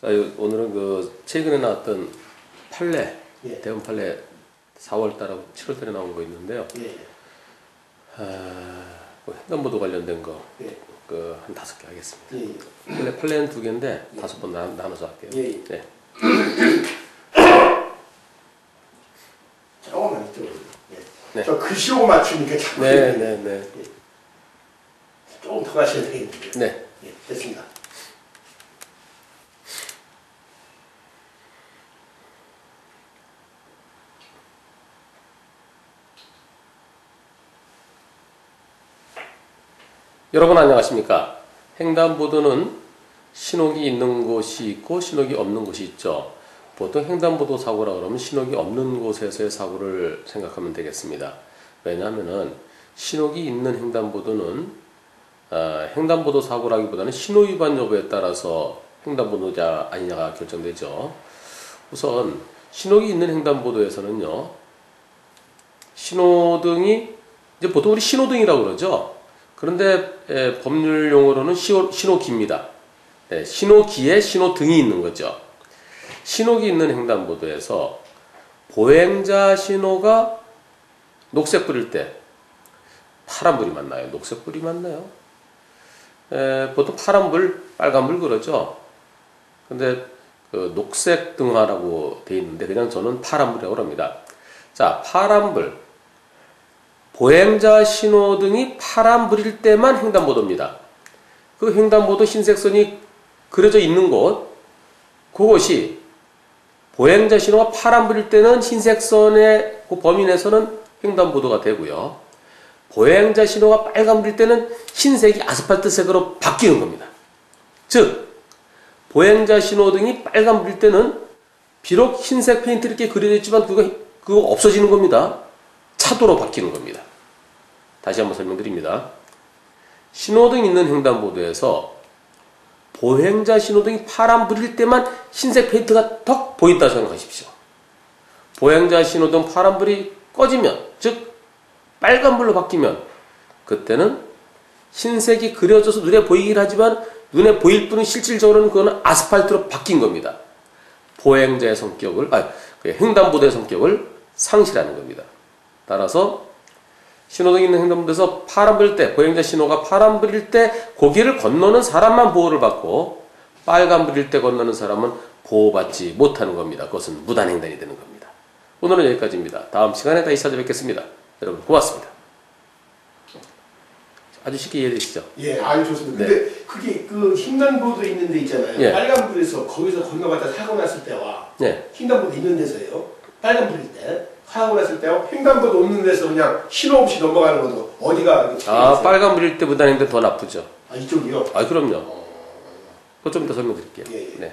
자, 요- 오늘은 그 최근에 나왔던 판례, 예. 대형 판례 4월 달하고 7월 달에 나온 거 있는데요. 예. 아, 뭐 횡단보도 관련된 거, 예. 그한 다섯 개 하겠습니다. 예. 판례, 판례는 두 개인데 다섯 번 나, 나눠서 할게요. 예, 예. 네. 조금만 이쪽으로. 예. 네. 저 글씨로 맞추니까 자꾸. 네, 네, 네. 조금 더 가셔야 되겠는데. 네. 예. 됐습니다. 여러분 안녕하십니까? 횡단보도는 신호기 있는 곳이 있고 신호기 없는 곳이 있죠. 보통 횡단보도 사고라 그러면 신호기 없는 곳에서의 사고를 생각하면 되겠습니다. 왜냐하면은 신호기 있는 횡단보도는 아, 횡단보도 사고라기보다는 신호 위반 여부에 따라서 횡단보도자 아니냐가 결정되죠. 우선 신호기 있는 횡단보도에서는요. 신호등이 이제 보통 우리 신호등이라고 그러죠. 그런데 에, 법률 용어로는 시호- 신호기입니다. 네, 신호기에 신호등이 있는 거죠. 신호기 있는 횡단보도에서 보행자 신호가 녹색 불일 때 파란 불이 맞나요? 녹색 불이 맞나요? 에, 보통 파란 불, 빨간 불 그러죠. 근데 그 녹색 등화라고 돼 있는데 그냥 저는 파란 불이라고 합니다. 자, 파란 불. 보행자 신호등이 파란불일 때만 횡단보도입니다. 그 횡단보도 흰색선이 그려져 있는 곳, 그것이 보행자 신호가 파란불일 때는 흰색선의 그 범위 내에서는 횡단보도가 되고요. 보행자 신호가 빨간불일 때는 흰색이 아스팔트색으로 바뀌는 겁니다. 즉, 보행자 신호등이 빨간불일 때는 비록 흰색 페인트 이렇게 그려져 있지만 그거, 그거 없어지는 겁니다. 차도로 바뀌는 겁니다. 다시 한번 설명드립니다. 신호등 있는 횡단보도에서 보행자 신호등이 파란불일 때만 흰색 페인트가 턱 보인다 생각하십시오. 보행자 신호등 파란불이 꺼지면, 즉 빨간불로 바뀌면 그때는 흰색이 그려져서 눈에 보이긴 하지만 눈에 보일 뿐은 실질적으로는 그거는 아스팔트로 바뀐 겁니다. 보행자의 성격을, 아, 그 횡단보도의 성격을 상실하는 겁니다. 따라서 신호등 있는 횡단보도에서 파란불일 때, 보행자 신호가 파란불일 때 고기를 건너는 사람만 보호를 받고 빨간불일 때 건너는 사람은 보호받지 못하는 겁니다. 그것은 무단횡단이 되는 겁니다. 오늘은 여기까지입니다. 다음 시간에 다시 찾아뵙겠습니다. 여러분 고맙습니다. 아주 쉽게 이해되시죠? 예, 아유 좋습니다. 네. 근데 그게 그 횡단보도 있는 데 있잖아요. 예. 빨간불에서 거기서 건너가다 사고 났을 때와 네. 횡단보도 있는 데서요. 빨간불일 때 사고 났을 때와 횡단보도 없는 데서 그냥 신호 없이 넘어가는 것도 어디가 아? 빨간불일 때 무단횡단 더 나쁘죠. 아 이쪽이요. 아, 그럼요. 그거 좀 이따 설명드릴게요. 예, 예. 네.